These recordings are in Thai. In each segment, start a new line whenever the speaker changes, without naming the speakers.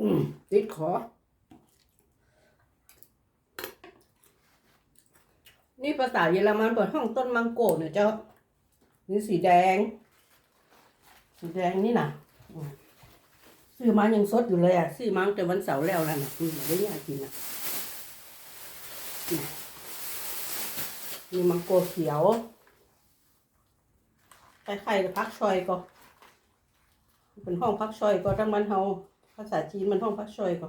อืมติดขอ นี่ภาษาเยอรมันเปิดห้องต้นมังโกเนี่ยเจ้า นี่สีแดง สีแดงนี่นะอืมซื้อมายังสดอยู่เลยอะ ซื้อมังแต่วันเสาร์แล้วนั่นน่ะอืมได้ยากินอะนี่นี่มังโกเขียวคล้ายๆกับพักชอยก็ เป็นห้องพักชอยก็ทั้งมันเฮา ภาษาจีนมันห้องพักชอยก็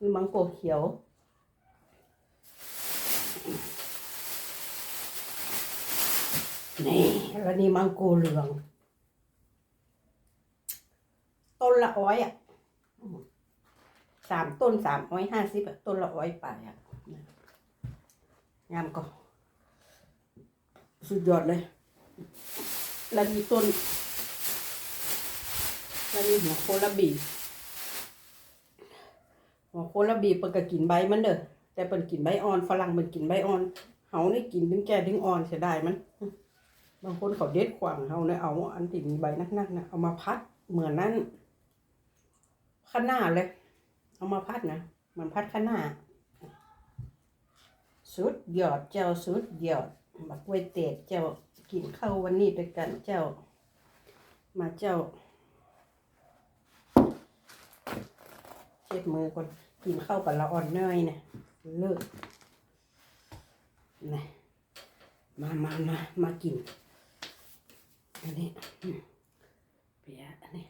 นี่มังโกเขียว นี่แล้วนี่มังโกเหลือง ต้นละอ้อยอะสามต้นสามร้อยห้าสิบอะต้นละอ้อยไปอะงามก็สุดยอดเลย แล้วมีต้นแล้วมีหัวโคลาบี หัวโคลาบีเปินก็กินใบมันเด้อแต่เปินกินใบอ่อนฝรั่งเปินกินใบอ่อนเฮานี่กินถึงแก่ถึงอ่อนเสียดายมันบางคนเขาเด็ดขวางเฮาเนี่ยเอาอันที่มีใบนักๆนะเอามาพัดเหมือนนั้นข้างหน้าเลย เอามาพัดนะเหมันพัดข้างหน้าสุดยอดเจ้าสุดยอดบักกล้วยเตดเจ้ากินข้าววันนี้ด้วยกันเจ้า มาเจ้า ช็ดมือก่อนกินข้าวกับละอ่อนเนยนะเลิกนะมามามามากินอันนี้เปียอันนี้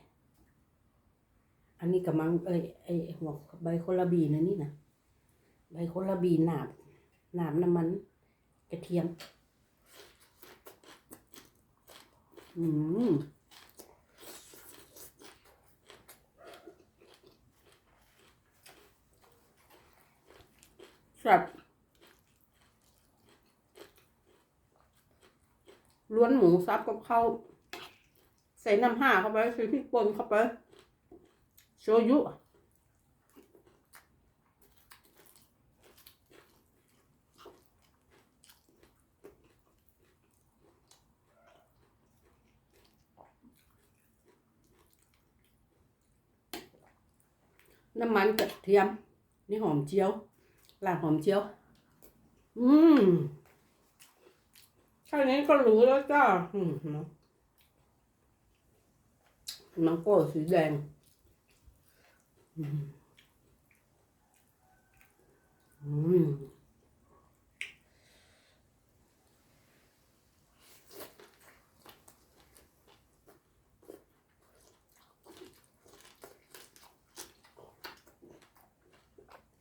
อันนี้กำลังเอ้ยไอหัวใบโคลาบีนะนี่นะใบโคลาบีหนาบหนาบน้ำมันกระเทียม อืม แซ่บล้วนหมูซับกับข้าวใส่น้ำห้าเข้าไปใส่พริกป่นเข้าไปโชยุน้ำมันกระเทียม นี่หอมเจียว ล่างหอมเจียว อืมแค่นี้ก็รู้แล้วจ้าอืมเนาะมังโก้สีแดง อืม